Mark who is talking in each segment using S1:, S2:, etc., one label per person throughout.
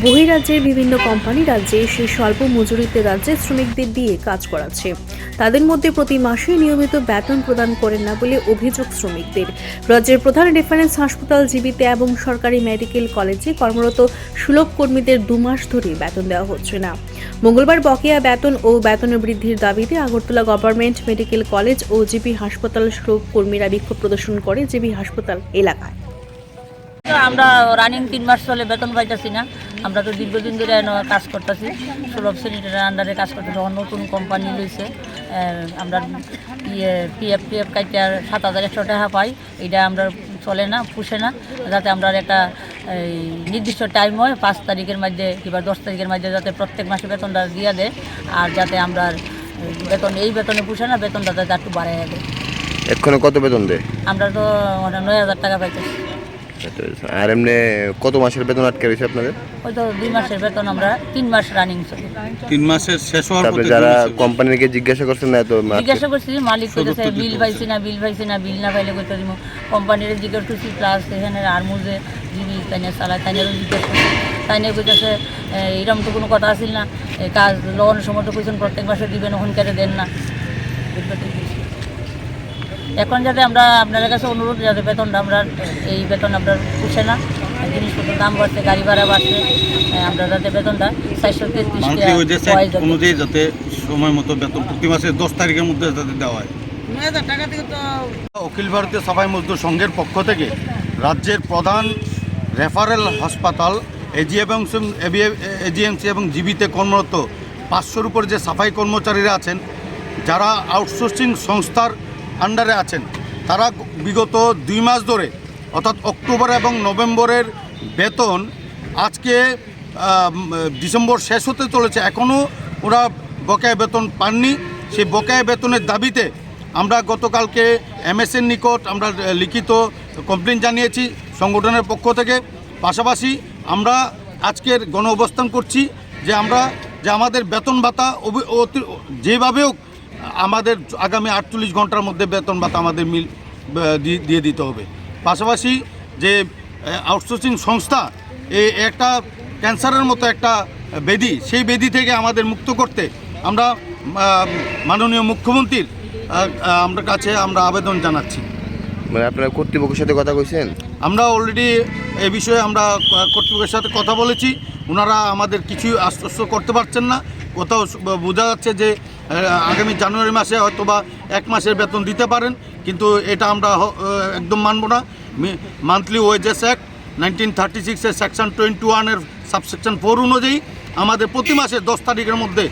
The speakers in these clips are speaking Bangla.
S1: বহিরাজ্যের বিভিন্ন কোম্পানি রাজ্যে সেই স্বল্প মজুরিতে রাজ্যের শ্রমিকদের দিয়ে কাজ করাচ্ছে। তাদের মধ্যে প্রতি মাসে নিয়মিত বেতন প্রদান করেন না বলে অভিযোগ শ্রমিকদের। রাজ্যের প্রধান রেফারেন্স হাসপাতাল, জীবিতে এবং সরকারি মেডিকেল কলেজে কর্মরত সুলভ কর্মীদের দু মাস ধরে বেতন দেওয়া হচ্ছে না। মঙ্গলবার বকেয়া বেতন ও বেতন বৃদ্ধির দাবিতে আগরতলা গভর্নমেন্ট মেডিকেল কলেজ ও জিবি হাসপাতাল সুলভ কর্মীরা বিক্ষোভ প্রদর্শন করে জিবি হাসপাতাল এলাকায়।
S2: আমরা রানিং তিন মাস চলে বেতন পাইতেছি না। আমরা তো দীর্ঘদিন ধরে কাজ করতেছি। সুলভ শ্রেণির আন্ডারে কাজ করতেছি যখন নতুন কোম্পানি আহ, আমরা ইয়ে পি এফ পিএফ টিএফ কাইতে সাত হাজার একশো টাকা পাই। এটা আমরা চলে না পুষে না। যাতে আমরা একটা এই, নির্দিষ্ট টাইম হয় পাঁচ তারিখের মধ্যে কিংবা দশ তারিখের মধ্যে যাতে প্রত্যেক মাসে বেতনটা দিয়ে দেয়। আর যাতে আমরা বেতন এই বেতনে পুষে না বেতনটা যাতে একটু বাড়াই দেয়।
S3: এক্ষণে কত বেতন দেয়?
S2: আমরা তো মানে নয় হাজার টাকা পাইতেছি।
S3: আর এমনি কত মাসের বেতন আটকে রয়েছে আপনাদের?
S2: হয়তো দুই মাসের বেতন আমরা তিন মাস রানিং চলি।
S4: তিন মাসের শেষ হওয়ার
S3: যারা কোম্পানিকে জিজ্ঞাসা করছেন না তো
S2: জিজ্ঞাসা করছি মালিক কইতেছে বিল। পাইছি না বিল পাইছি না বিল না পাইলে কইতে দিব। কোম্পানির জিজ্ঞেস করছি প্লাস এখানে আরমুজে জিবি তাইনে চালায় তাইনেরও জিজ্ঞেস করছি। তাইনে কইতেছে এরকম তো কোনো কথা আসিল না। কাজ লগানোর সময় তো কইছেন প্রত্যেক মাসে দিবেন ওখানকারে দেন না। এখন যাতে আমরা আপনাদের কাছে অনুরোধ যাতে বেতনটা আমরা এই বেতন আপনার পুষে না জিনিসপত্রের দাম বাড়ছে গাড়ি ভাড়া বাড়ছে এ, আমরা যাতে বেতনটা চারশো তেত্রিশ
S4: অনুযায়ী যাতে সময় মতো বেতন প্রতি মাসের দশ তারিখের মধ্যে যাতে দেওয়া হয়। অখিল ভারতীয় সাফাই মজদুর সংঘের পক্ষ থেকে রাজ্যের প্রধান রেফারেল হাসপাতাল এজিএমসি এজিএমসি এবং জিবিতে কর্মরত পাঁচশোর উপর যে সাফাই কর্মচারীরা আছেন যারা আউটসোর্সিং সংস্থার আন্ডারে আছেন। তারা বিগত দুই মাস ধরে, অর্থাৎ অক্টোবর এবং নভেম্বরের বেতন আজকে ডিসেম্বর শেষ হতে চলেছে। এখনও ওরা বকেয়া বেতন পাননি। সেই বকেয়া বেতনের দাবিতে আমরা গতকালকে এমএসএর নিকট আমরা লিখিত কমপ্লেন জানিয়েছি সংগঠনের পক্ষ থেকে। পাশাপাশি আমরা আজকের গণ অবস্থান করছি যে আমরা, যে আমাদের বেতন ভাতা যেভাবে হোক আমাদের আগামী আটচল্লিশ ঘণ্টার মধ্যে বেতন ভাতা আমাদের মিল দিয়ে দিতে হবে। পাশাপাশি যে আউটসোর্সিং সংস্থা এই একটা ক্যান্সারের মতো একটা বেদি সেই বেদি থেকে আমাদের মুক্ত করতে আমরা মাননীয় মুখ্যমন্ত্রীর আমরা কাছে আমরা আবেদন জানাচ্ছি।
S3: মানে আপনারা কর্তৃপক্ষের সাথে কথা কইছেন?
S4: আমরা অলরেডি এ বিষয়ে আমরা কর্তৃপক্ষের সাথে কথা বলেছি। ওনারা আমাদের কিছুই আশ্বস্ত করতে পারছেন না। কোথাও বোঝা যাচ্ছে যে আগামী জানুয়ারি মাসে হয়তো বা এক মাসের বেতন দিতে পারেন, কিন্তু এটা আমরা একদম মানব না। Monthly wages act nineteen thirty সিক্সের সেকশন টোয়েন্টি ওয়ানের সাবসেকশন ফোর অনুযায়ী আমাদের প্রতি মাসে দশ তারিখের মধ্যে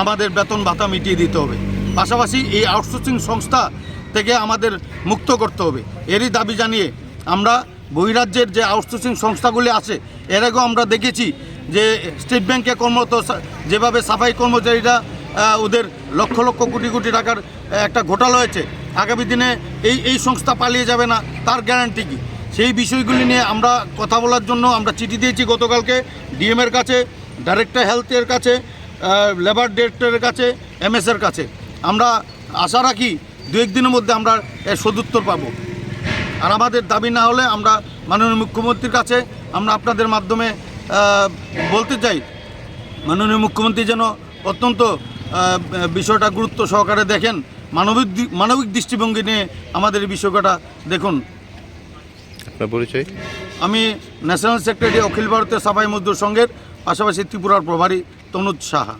S4: আমাদের বেতন ভাতা মিটিয়ে দিতে হবে। পাশাপাশি এই আউটসোর্সিং সংস্থা থেকে আমাদের মুক্ত করতে হবে। এরই দাবি জানিয়ে আমরা বহিরাজ্যের যে আউটসোর্সিং সংস্থাগুলি আছে, এর আগেও আমরা দেখেছি যে স্টেট ব্যাংকে কর্মরত যেভাবে সাফাই কর্মচারীরা ওদের লক্ষ লক্ষ কোটি কোটি টাকার একটা ঘোটালা হয়েছে। আগামী দিনে এই এই সংস্থা পালিয়ে যাবে না, তার গ্যারান্টি কী? সেই বিষয়গুলি নিয়ে আমরা কথা বলার জন্য আমরা চিঠি দিয়েছি গতকালকে ডিএমের কাছে ডাইরেক্টর হেলথের কাছে লেবার ডিরেক্টরের কাছে এমএসের কাছে। আমরা আশা রাখি দু একদিনের মধ্যে আমরা এর সদুত্তর পাবো। আর আমাদের দাবি না হলে আমরা মাননীয় মুখ্যমন্ত্রীর কাছে আমরা আপনাদের মাধ্যমে বলতে চাই, মাননীয় মুখ্যমন্ত্রী যেন অত্যন্ত বিষয়টা গুরুত্ব সহকারে দেখেন। মানবিক মানবিক দৃষ্টিভঙ্গি নিয়ে আমাদের এই বিষয়টা দেখুন।
S3: আপনার পরিচয়?
S4: আমি ন্যাশনাল সেক্রেটারি অখিল ভারতীয় সাফাই মজদুর সংঘের পাশাপাশি ত্রিপুরার প্রভারী তনুজ সাহা।